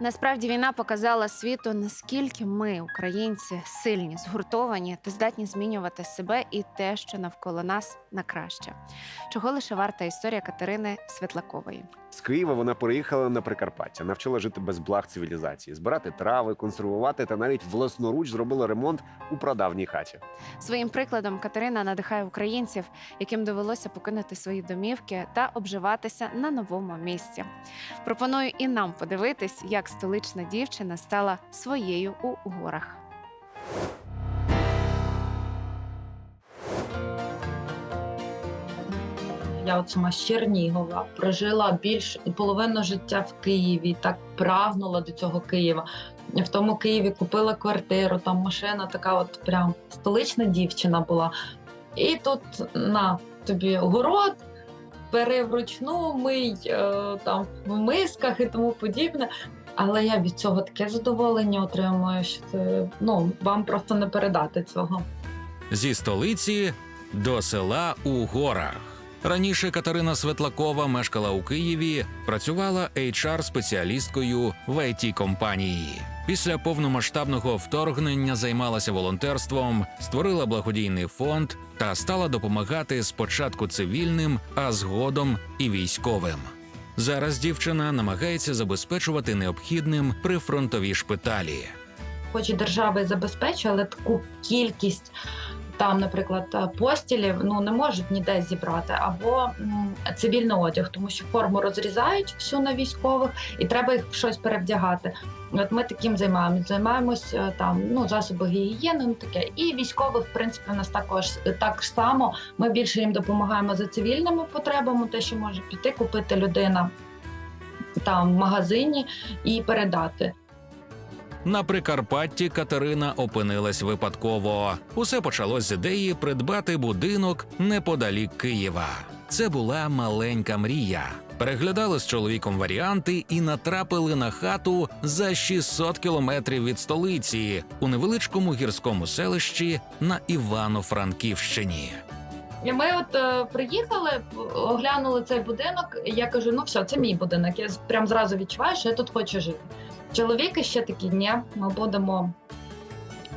Насправді війна показала світу, наскільки ми, українці, сильні, згуртовані та здатні змінювати себе і те, що навколо нас на краще. Чого лише варта історія Катерини Світлакової. З Києва вона переїхала на Прикарпаття, навчила жити без благ цивілізації, збирати трави, консервувати та навіть власноруч зробила ремонт у прадавній хаті. Своїм прикладом Катерина надихає українців, яким довелося покинути свої домівки та обживатися на новому місці. Пропоную і нам подивитись, як столична дівчина стала своєю у горах. Я от сама з Чернігова прожила більш половину життя в Києві, так прагнула до цього Києва. В тому Києві купила квартиру, там машина така, от прям столична дівчина була. І тут на тобі город, бери вручну, мий е, там в мисках і тому подібне. Але я від цього таке задоволення отримую, що це ну вам просто не передати цього. зі столиці до села у горах. Раніше Катерина Светлакова мешкала у Києві, працювала HR-спеціалісткою в it компанії. Після повномасштабного вторгнення займалася волонтерством, створила благодійний фонд та стала допомагати спочатку цивільним, а згодом і військовим. Зараз дівчина намагається забезпечувати необхідним прифронтові шпиталі. хоч забезпечує, але таку кількість там, наприклад, е, постілів ну не можуть ніде зібрати, або м, цивільний одяг, тому що форму розрізають всю на військових, і треба їх щось перевдягати. От ми таким займаємось. Займаємось е, там ну засоби гігієни, ну таке. І військових, в принципі, у нас також е, так само. Ми більше їм допомагаємо за цивільними потребами, те, що може піти купити людина там в магазині і передати. На Прикарпатті Катерина опинилась випадково. Усе почалось з ідеї придбати будинок неподалік Києва. Це була маленька мрія. Переглядали з чоловіком варіанти і натрапили на хату за 600 кілометрів від столиці у невеличкому гірському селищі на Івано-Франківщині. І ми от е, приїхали, оглянули цей будинок. і Я кажу: ну все, це мій будинок. Я прям зразу відчуваю, що я тут хочу жити. Чоловіки ще такі, ні, ми будемо.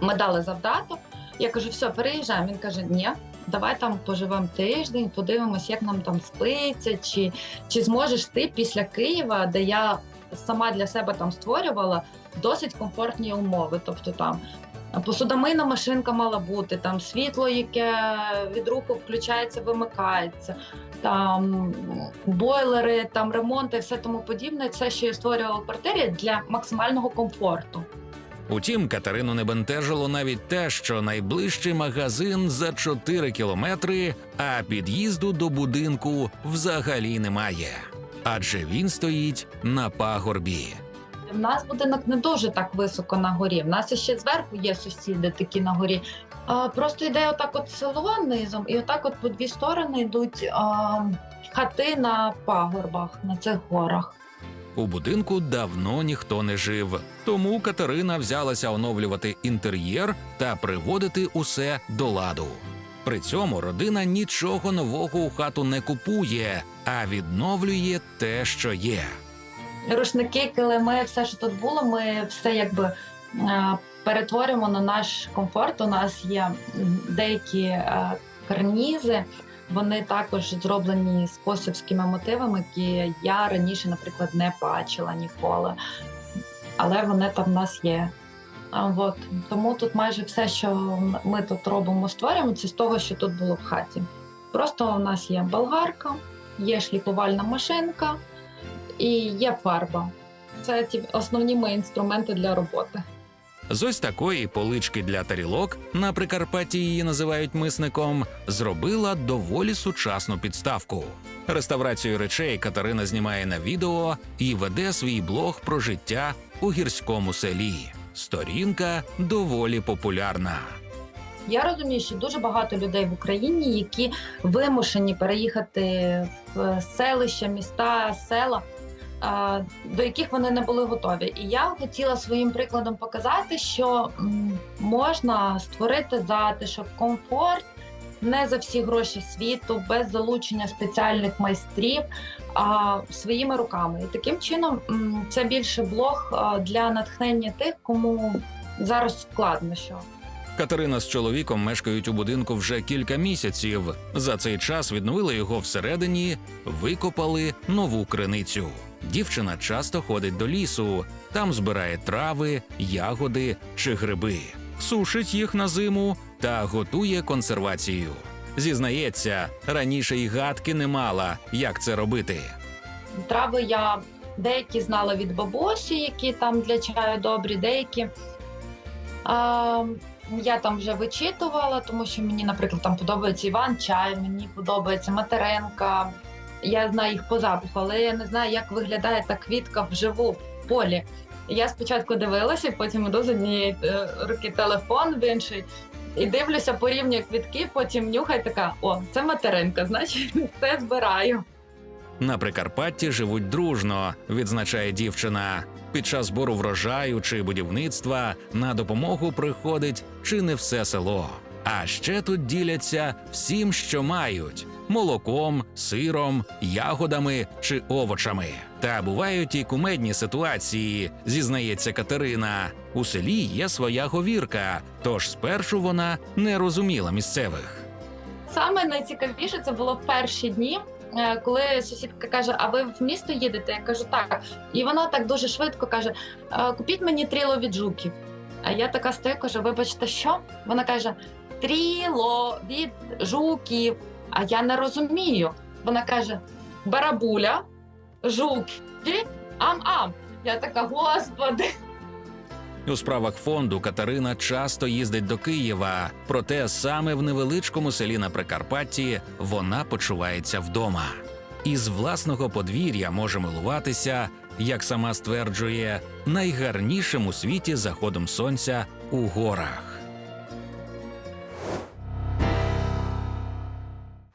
Ми дали завдаток. Я кажу, все, переїжджаємо. Він каже, ні, давай там поживемо тиждень, подивимось, як нам там спиться, чи, чи зможеш ти після Києва, де я сама для себе там створювала досить комфортні умови. Тобто там Посудомийна машинка мала бути, там світло, яке від руху включається, вимикається, там бойлери, там ремонти, все тому подібне. Це, що я створювала в квартирі для максимального комфорту. Утім, Катерину не бентежило навіть те, що найближчий магазин за 4 кілометри, а під'їзду до будинку взагалі немає. Адже він стоїть на пагорбі. В нас будинок не дуже так високо на горі. В нас ще зверху є сусіди такі на горі. А, просто йде отак от село низом, і отак от по дві сторони йдуть а, хати на пагорбах, на цих горах. У будинку давно ніхто не жив, тому Катерина взялася оновлювати інтер'єр та приводити усе до ладу. При цьому родина нічого нового у хату не купує, а відновлює те, що є. Рушники, килими, все, що тут було, ми все якби е, перетворюємо на наш комфорт. У нас є деякі е, карнізи. Вони також зроблені з косівськими мотивами, які я раніше, наприклад, не бачила ніколи. Але вони там в нас є. От. Тому тут майже все, що ми тут робимо, створюємо, це з того, що тут було в хаті. Просто у нас є болгарка, є шліфувальна машинка, і є фарба. Це ті основні мої інструменти для роботи. З ось такої полички для тарілок на Прикарпатті її називають мисником. Зробила доволі сучасну підставку. Реставрацію речей Катерина знімає на відео і веде свій блог про життя у гірському селі. Сторінка доволі популярна. Я розумію, що дуже багато людей в Україні, які вимушені переїхати в селища, міста, села, до яких вони не були готові. І я хотіла своїм прикладом показати, що можна створити затишок, комфорт не за всі гроші світу, без залучення спеціальних майстрів, а своїми руками. І таким чином це більше блог для натхнення тих, кому зараз складно що. Катерина з чоловіком мешкають у будинку вже кілька місяців. За цей час відновили його всередині, викопали нову криницю. Дівчина часто ходить до лісу, там збирає трави, ягоди чи гриби, сушить їх на зиму та готує консервацію. Зізнається, раніше й гадки не мала, як це робити. Трави я деякі знала від бабусі, які там для чаю добрі, деякі. А, я там вже вичитувала, тому що мені, наприклад, там подобається Іван Чай, мені подобається Матеренка. Я знаю їх по запаху, але я не знаю, як виглядає та квітка вживу в полі. Я спочатку дивилася, потім іду з однієї е, руки телефон в інший. І дивлюся, порівнюю квітки, потім нюхаю така: о, це материнка, значить, це збираю. На Прикарпатті живуть дружно, відзначає дівчина. Під час збору врожаю чи будівництва на допомогу приходить чи не все село. А ще тут діляться всім, що мають: молоком, сиром, ягодами чи овочами. Та бувають і кумедні ситуації, зізнається Катерина. У селі є своя говірка, тож спершу вона не розуміла місцевих. Саме найцікавіше це було в перші дні, е, коли сусідка каже: А ви в місто їдете? Я кажу, так. І вона так дуже швидко каже: «Е, Купіть мені тріло від жуків. А я така стою, кажу, вибачте, що? Вона каже: Тріло від жуків. А я не розумію. Вона каже: Барабуля, жуки, ам-ам. Я така, господи. У справах фонду Катерина часто їздить до Києва, проте саме в невеличкому селі на Прикарпатті вона почувається вдома. Із власного подвір'я може милуватися, як сама стверджує, найгарнішим у світі заходом сонця у горах.